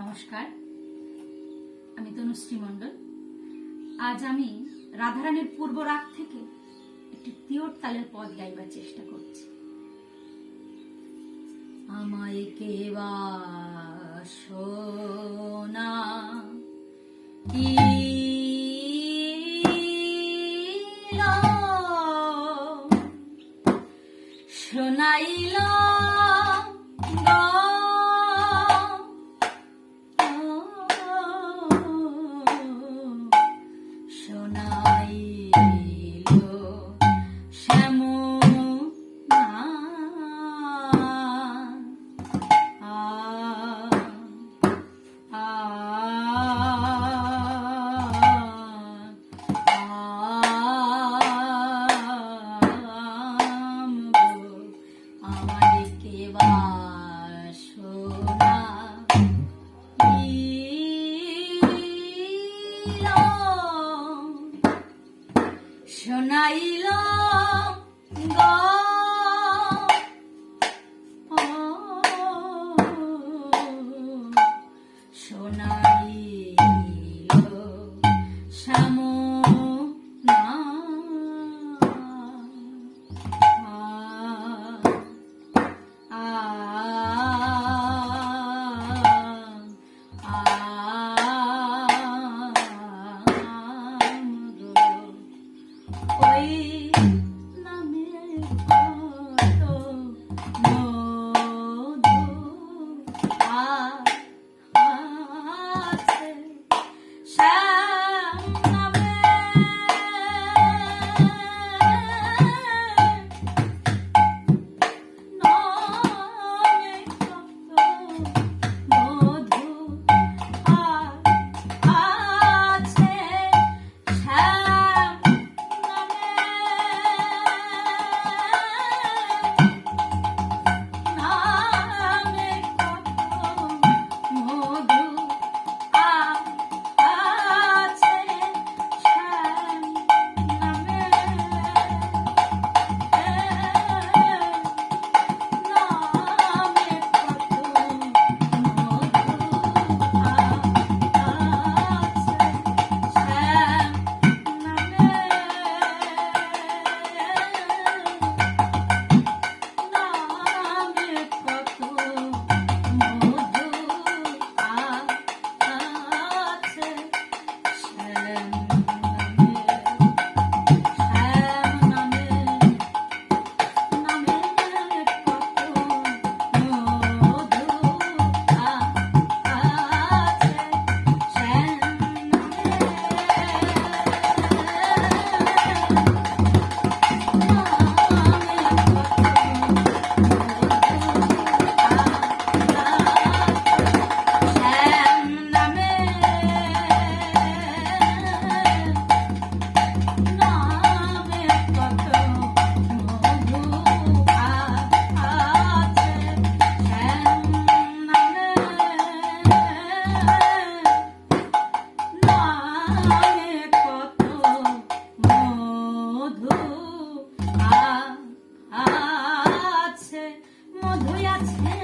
নমস্কার। আমি তনুশ্রী মণ্ডল। আজ আমি রাধারানীর পূর্ব রাগ থেকে একটি তিওর তালের পদ গাইবার চেষ্টা করছি। আমায় কেবা সোনা শোনাইল শোনাইল সোনা আছে মধু আছে।